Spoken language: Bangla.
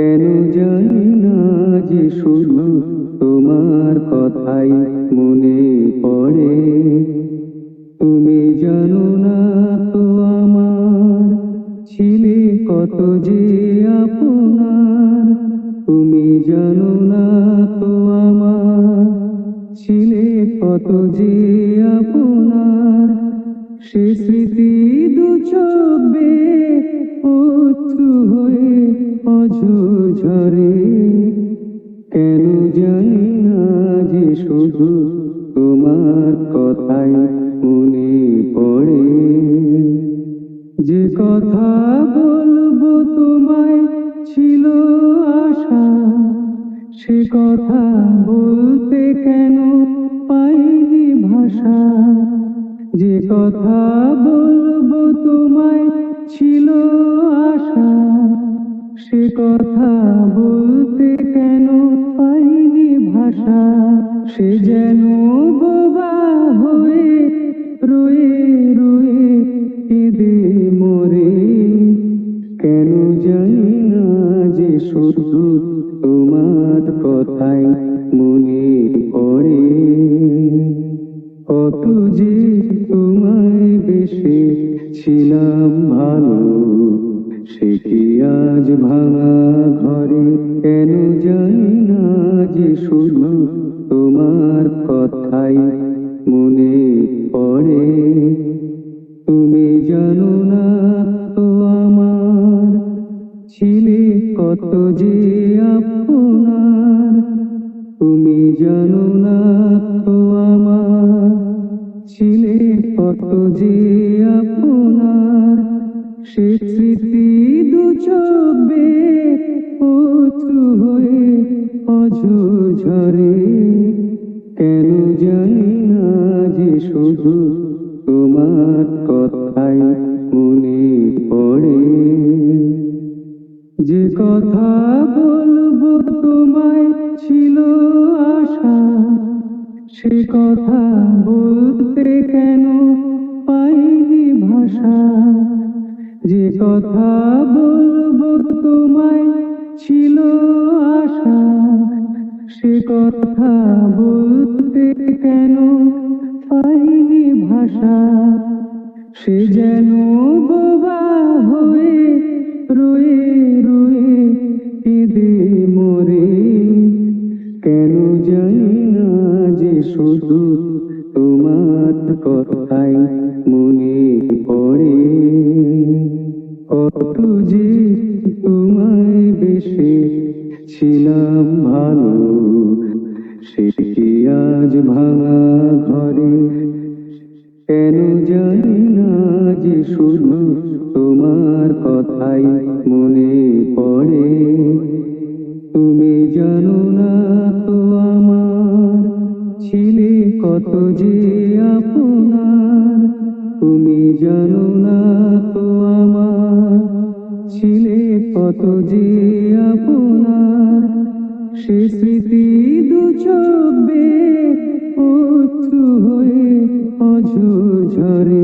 কেন জানি না যে শুধু তোমার কথাই মনে পড়ে। তুমি জানো না তো আমার ছিলে কত যে আপনার। তুমি জানো না তো আমার ছিলে কত যে আপনার। সে স্মৃতি দু চোখে অঝরে কেন জানি যে শুধু তোমার কথাই মনে পড়ে। যে কথা বলব তোমায় ছিল আশা, সে কথা বলতে কেন পাইনি ভাষা। যে কথা বলব কথা বলতে কেন পাইনি ভাষা? সে যেন বোবা হয়ে রয়ে রয়ে কেঁদে মরে। কেন জানি না যে শুধু তোমার কথাই মনে পড়ে। কত যে তোমায় বেশে ছিলাম ভালো, সে কি আজ ভাঙা কত যে আপনার, তুমি জানো না তো আমার ছিলে কত যে আপনার, সে স্মৃতি দু চোখে অশ্রু হয়ে অঝরে কেন জানি কথা বলব তোমায় ছিল আশা। সে কথা বলতে কেন পাইনি ভাষা? যে কথা বলব তোমায় ছিল আশা। সে কথা বলতে কেন পাইনি ভাষা? সে যেন বোবা হয়ে রয়ে ছিলাম ভালো, সে আজ ভাঙা ঘরে? কেন জানি না যে শুধু তোমার কথাই মনে পড়ে। তুমি জানো না তো আমার ছিলে কত যে আপনার। তুমি জানো না তো আমার ছিলে কত যে আপনার। সে স্মৃতি দু চোখে হয়ে অঝরে